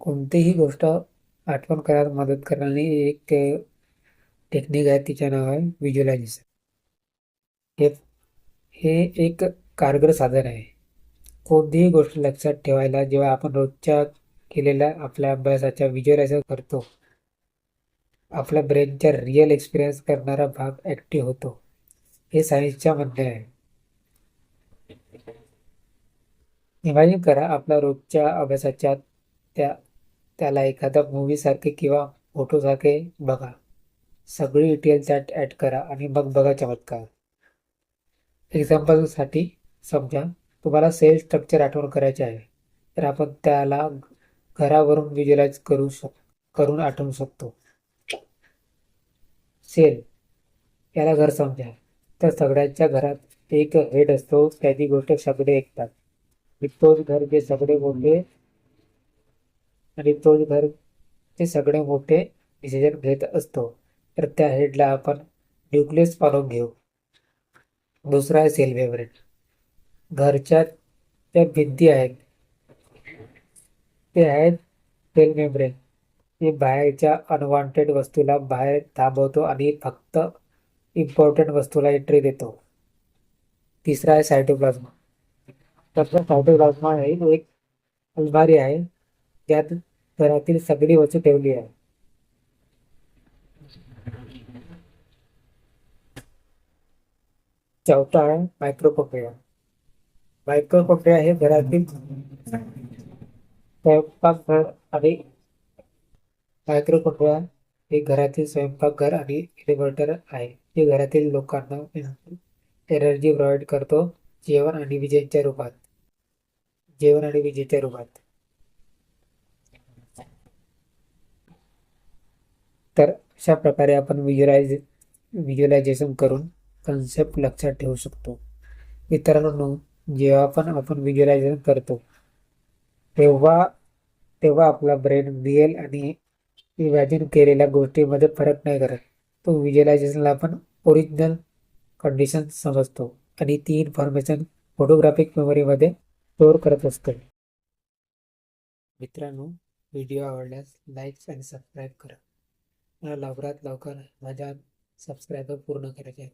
कोणतीही गोष्ट आठवण करायला मदत करणारी एक टेक्निक आहे तिचं नाव आहे व्हिज्युलायझेशन हे हे एक कारगर साधन आहे. कोणतीही गोष्ट लक्षात ठेवायला जेव्हा आपण रोजच्या केलेल्या आपल्या अभ्यासाच्या व्हिज्युअलायझर करतो आपल्या ब्रेनच्या रिअल एक्सपिरियन्स करणारा भाग ॲक्टिव्ह होतो. हे सायन्सच्या म्हणणे आहे. इमॅजिन करा आपल्या रोजच्या अभ्यासाच्या त्या त्याला एखाद्या मूवीसारखे किंवा फोटोसारखे बघा. सगळी डिटेल त्यात ॲड करा आणि मग बघा चमत्कार. एक्झाम्पलसाठी समजा तुम्हाला सेल स्ट्रक्चर आठवण करायचे आहे. तर आपण त्याला घरावरून विज्युलाइज करू शक करून आठवू शकतो. सेल याला घर समजा. तर सगळ्यांच्या घरात एक हेड असतो. त्याची गोष्ट सगळे ऐकतात. तोच घर जे सगळे बोलले आणि तोच घर ते सगळे मोठे डिसिजन घेत असतो. तर त्या हेडला आपण न्यूक्लियस पाहून घेऊ. दुसरा आहे सेल मेम्ब्रेन घरच्या त्या भिंती आहेत. ते आहेत सेल मेम्ब्रेन हे बाहेरच्या अनवॉन्टेड वस्तूला बाहेर थांबवतो आणि फक्त इम्पॉर्टंट वस्तूला एंट्री देतो. तिसरा आहे सायटोप्लाझ्मा तर सायटोप्लाझ्मा हे एक अलमारी आहे. ज्यात घरातील सगळी वस्तू ठेवली आहे. चौथा आहे मायक्रोकोपिया मायक्रोकोपिया हे घरातील स्वयंपाकघर आणि मायक्रोकोपिया हे घरातील स्वयंपाकघर आणि इन्व्हर्टर आहे. जे घरातील लोकांना एनर्जी प्रोव्हाइड करतो जेवण आणि विजेच्या रूपात. जेवण आणि विजेच्या रूपात तर अशा प्रकारे आपण व्हिज्युअलाइज व्हिज्युलायझेशन करून कन्सेप्ट लक्षात ठेवू शकतो. मित्रांनो जेव्हा पण आपण व्हिज्युलायझेशन करतो तेव्हा तेव्हा आपला ब्रेन रिअल आणि इमॅजिन केलेल्या गोष्टीमध्ये फरक नाही करत. तो व्हिज्युलायझेशनला आपण ओरिजिनल कंडिशन समजतो आणि ती इन्फॉर्मेशन फोटोग्राफिक मेमरीमध्ये स्टोअर करत असतो. मित्रांनो व्हिडिओ आवडल्यास लाईक्स आणि सबस्क्राईब करा. मला लवकरात लवकर माझ्या सबस्क्रायबर पूर्ण करायचे आहेत.